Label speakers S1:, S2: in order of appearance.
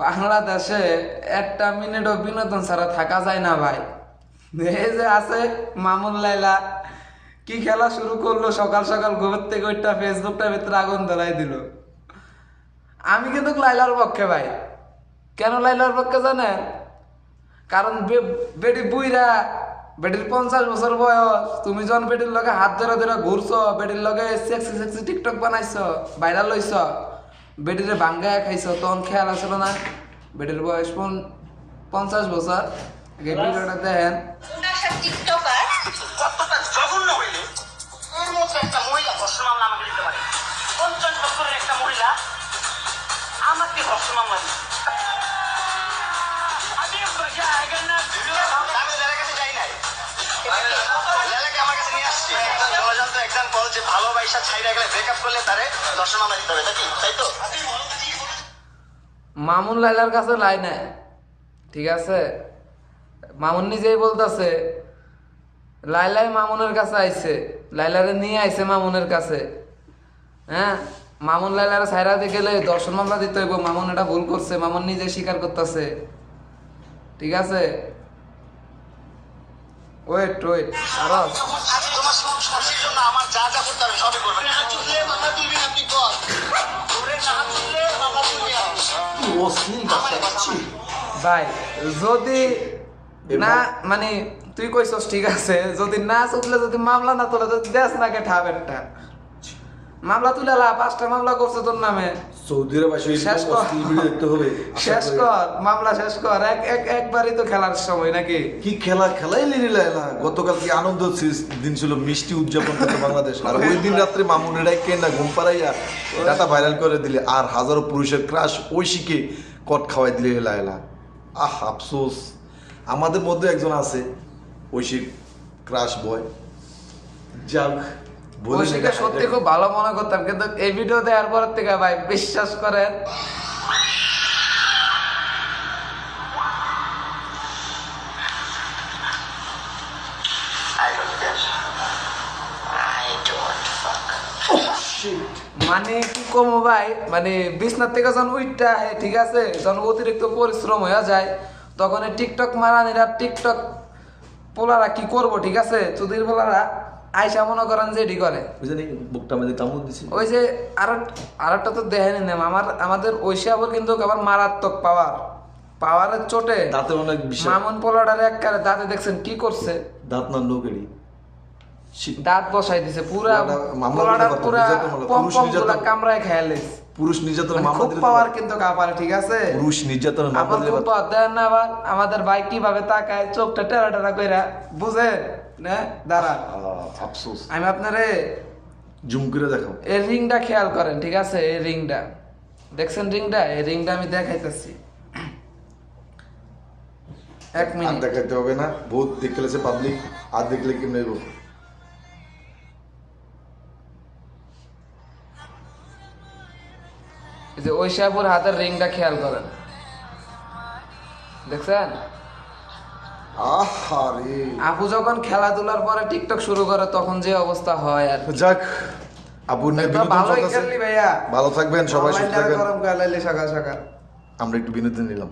S1: বাংলাদেশে একটা মিনিটও বিনোদন ছাড়া থাকা যায় না ভাই। এই যে আছে মামুন লাইলা, কি খেলা শুরু করল? সকাল সকাল ঘুমের থেকে ওইটা ফেসবুকটা ভিতরে আগুন ধরাই দিল। আমি কিন্তু লাইলার পক্ষে ভাই। কেন লাইলার পক্ষে জানেন? কারণ বেটি বুইরা বেটির পঞ্চাশ বছর বয়স। তুমি যখন বেটির লগে হাত ধরে ধরে ঘুরছ, বেটির লগে সেক্সি সেক্সি টিকটক বানাইছ ভাইরাল লইছ বেটিরে ভাঙ্গায় খাইছ তখন খেয়াল আসলো না। বেটির বয়স পন- পঞ্চাশ বছর। আগে ভিডিওটা দেখেন।
S2: আমাকে ধর্ষণ মামলা দিচ্ছে আমি জায়গা না
S3: ভালোবাসা ছাইরা গেলে ব্রেকআপ করলে তারে দিতে হবে, নাকি? তাই তো?
S1: মামুন লাইলার কাছে লাই ঠিক আছে? মামুন নিজেই বলতেছে লাইলাই মামুনের কাছে আইছে লাইলারে নিয়ে আইছে মামুনের কাছে। হ্যাঁ? মামুন লাইলারে সাইরা দিয়ে গেলে দর্শন মামলা দিতে হইব, মামুন এটা ভুল করছে, মামুন নিজে স্বীকার করতেছে। ঠিক আছে? ওয়েট ওয়েট
S3: আরও জন্য আমার যা যা করতে হবে সবই করবে। না চুললে মামলা তুলবি আপনি কর। ধরে না মামলা তুলবি আপনি
S1: ভাই যদি না মানে তুই কইছস ঠিক আছে যদি না চুকলে যদি মামলা না তোলে যদি দেশ নাকে ঠাবেরটা মামলা তুলে লা পাঁচটা মামলা করছে তোর নামে।
S4: সৌদি আরব
S1: শেষ কর।
S4: দেখতে হবে
S1: শেষ কর মামলা শেষ কর। এক এক একবারই তো খেলার সময় নাকি?
S4: কি খেলা? খেলাই লিনি না। গতকাল কি আনন্দ দিন ছিল মিষ্টি উদযাপন করতে বাংলাদেশ। আর ওই দিন রাত্রে মামুনেরাই কে না ঘুম পাড়াইয়া ডাটা ভাইরাল করে দিলে আর হাজারো পুরুষের ক্রাশ ঐশীকে কট খাওয়াই দিলে লাইলা আহ আফসোস। আমাদের মধ্যে একজন আছে ঐশীর ক্রাশ বয়। যাক
S1: সত্যি খুব ভালো মনে করতাম কিন্তু এই ভিডিও দেওয়ার পর থেকে ভাই বিশ্বাস করেন. মানে কি কম ভাই? মানে বিছনার থেকে যখন উইটটা আহে ঠিক আছে? যখন অতিরিক্ত পরিশ্রম হয়ে যায় তখন টিকটক মারানিরা টিকটক পোলারা কি করব ঠিক আছে? চুদির পোলারা আইসা মনে করেন যে ঠিক করে।
S4: বুকটা আমাদের কামড় দিছে।
S1: ওই যে আর একটা তো দেখেন আমার আমাদের ঐশাবর কিন্তু আবার মারাত্মক পাওয়ার পাওয়ারের চোটে
S4: দাঁতে অনেক বিষয়
S1: মামুন পোলাডারে এক কারে দাঁতে দেখছেন কি করছে?
S4: দাঁত না লোকেরই
S1: দাঁত বসাই দিছে পুরা পোলাটার পুরা পম পম। কামড়ায় খেয়ালিস
S4: পুরুষ নির্যাতন
S1: মানে
S4: মামলা
S1: খুব
S4: দিলে
S1: পাওয়ার কিন্তু কাপারে ঠিক আছে?
S4: পুরুষ নির্যাতন মামলা দিলে তো-
S1: পাওয়ার দেন না আবার আমাদের ভাই কীভাবে তাকায় চোখটা টেরা টেরা কইরা বুঝে না দাঁড়া।
S4: আফসোস।
S1: আমি আপনারে
S4: জুম করে দেখাও।
S1: এই রিংটা খেয়াল করেন ঠিক আছে? এই রিংটা। দেখছেন রিংটা? এই রিংটা আমি দেখাইতেছি। এক মিনিট।
S4: দেখাতে হবে না। বহুত দেখলেছে পাবলিক আর দেখলে কি নেব
S1: ওই সাহেবুর হাতের রিংটা খেয়াল করেন। দেখছেন? আপু যখন খেলাধুলার পরে টিকটক শুরু করে তখন যে অবস্থা হয় আর
S4: যাক আপু
S1: ভালোই খেললি ভাইয়া।
S4: ভালো থাকবেন সবাই সুস্থ থাকবেন।
S1: গরম সকাল সকাল।
S4: আমরা একটু বিনোদন নিলাম।